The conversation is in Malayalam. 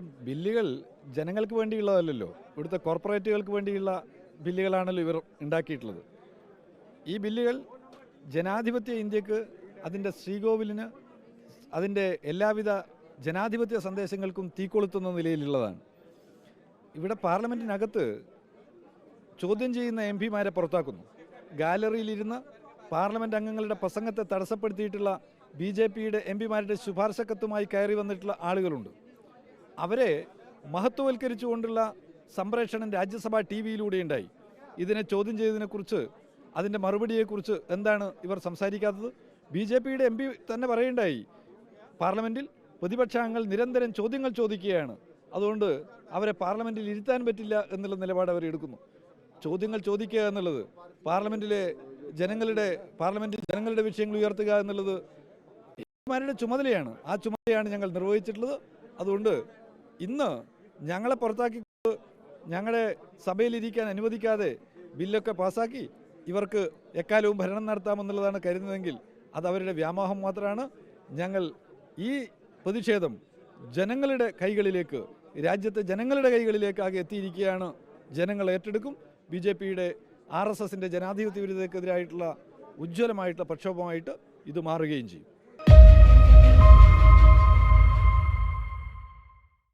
ബില്ലുകൾ ജനങ്ങൾക്ക് വേണ്ടിയുള്ളതല്ലല്ലോ. ഇവിടുത്തെ കോർപ്പറേറ്റുകൾക്ക് വേണ്ടിയുള്ള ബില്ലുകളാണല്ലോ ഇവർ ഉണ്ടാക്കിയിട്ടുള്ളത്. ഈ ബില്ലുകൾ ജനാധിപത്യ ഇന്ത്യയ്ക്ക് അതിന്റെ ശ്രീകോവിലിന് അതിന്റെ എല്ലാവിധ ജനാധിപത്യ സന്ദേശങ്ങൾക്കും തീക്കൊളുത്തുന്ന നിലയിലുള്ളതാണ്. ഇവിടെ പാർലമെന്റിനകത്ത് ചോദ്യം ചെയ്യുന്ന എം പിമാരെ പുറത്താക്കുന്നു. ഗാലറിയിലിരുന്ന് പാർലമെന്റ് അംഗങ്ങളുടെ പ്രസംഗത്തെ തടസ്സപ്പെടുത്തിയിട്ടുള്ള ബി ജെ പിയുടെ എം പിമാരുടെ ശുപാർശക്കത്തുമായി കയറി വന്നിട്ടുള്ള ആളുകളുണ്ട്. അവരെ മഹത്വവൽക്കരിച്ചുകൊണ്ടുള്ള സംപ്രേഷണം രാജ്യസഭ ടി വിയിലൂടെ ഉണ്ടായി. ഇതിനെ ചോദ്യം ചെയ്തതിനെക്കുറിച്ച് അതിന്റെ മറുപടിയെക്കുറിച്ച് എന്താണ് ഇവർ സംസാരിക്കാത്തത്? ബി ജെ പിയുടെ എം പി തന്നെ പറയുണ്ടായി പാർലമെന്റിൽ പ്രതിപക്ഷാംഗങ്ങൾ നിരന്തരം ചോദ്യങ്ങൾ ചോദിക്കുകയാണ്. അതുകൊണ്ട് അവരെ പാർലമെന്റിൽ ഇരുത്താൻ പറ്റില്ല എന്നുള്ള നിലപാട് അവർ എടുക്കുന്നു. ചോദ്യങ്ങൾ ചോദിക്കുക എന്നുള്ളത് പാർലമെന്റിലെ ജനങ്ങളുടെ പാർലമെന്റിൽ ജനങ്ങളുടെ വിഷയങ്ങൾ ഉയർത്തുക എന്നുള്ളത് എംപിമാരുടെ ചുമതലയാണ്. ആ ചുമതലയാണ് ഞങ്ങൾ നിർവഹിച്ചിട്ടുള്ളത്. അതുകൊണ്ട് ഇന്ന് ഞങ്ങളെ പുറത്താക്കി ഞങ്ങളുടെ സഭയിലിരിക്കാൻ അനുവദിക്കാതെ ബില്ലൊക്കെ പാസാക്കി ഇവർക്ക് എക്കാലവും ഭരണം നടത്താമെന്നുള്ളതാണ് കരുതുന്നതെങ്കിൽ അത് അവരുടെ വ്യാമോഹം മാത്രമാണ്. ഞങ്ങൾ ഈ പ്രതിഷേധം ജനങ്ങളുടെ കൈകളിലേക്ക് രാജ്യത്തെ ജനങ്ങളുടെ കൈകളിലേക്ക് ആകെ എത്തിയിരിക്കുകയാണ്. ജനങ്ങൾ ഏറ്റെടുക്കും. ബി ജെ പിയുടെ ആർ എസ് എസിന്റെ ജനാധിപത്യ വിരുദ്ധക്കെതിരായിട്ടുള്ള ഉജ്ജ്വലമായിട്ടുള്ള പ്രക്ഷോഭമായിട്ട് ഇത് മാറുകയും ചെയ്യും.